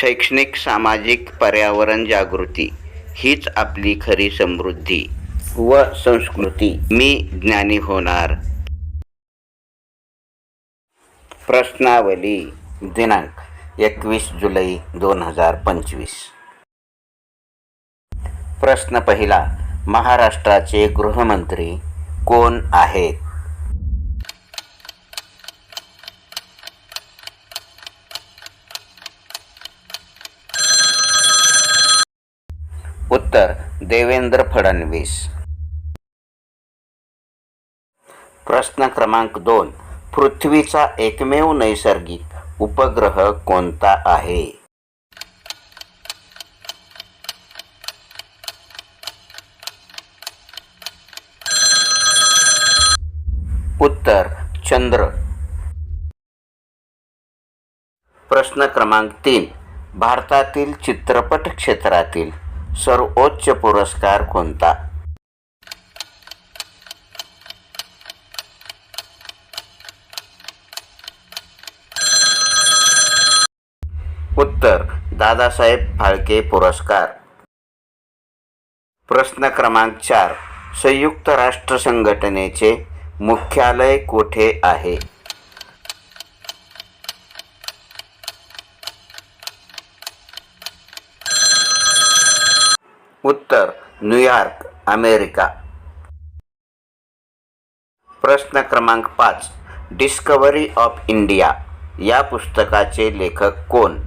शैक्षणिक सामाजिक पर्यावरण जागृती हीच आपली खरी समृद्धी व संस्कृती. मी ज्ञानी होणार. प्रश्नावली दिनांक एकवीस जुलै दोन हजार पंचवीस. प्रश्न पहिला महाराष्ट्राचे गृहमंत्री कोण आहेत? उत्तर देवेंद्र फडणवीस. प्रश्न क्रमांक दोन पृथ्वीचा एकमेव नैसर्गिक उपग्रह कोणता आहे? उत्तर चंद्र. प्रश्न क्रमांक तीन भारतातील चित्रपट क्षेत्रातील सर्वोच्च पुरस्कार कोणता? उत्तर दादासाहेब फाळके पुरस्कार. प्रश्न क्रमांक चार संयुक्त राष्ट्र संघटनेचे मुख्यालय कोठे आहे? उत्तर न्यूयॉर्क अमेरिका. प्रश्न क्रमांक पाच डिस्कवरी ऑफ इंडिया या पुस्तकाचे लेखक कोण?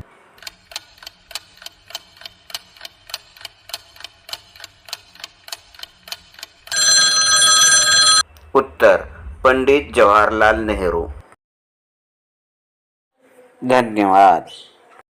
उत्तर पंडित जवाहरलाल नेहरू. धन्यवाद.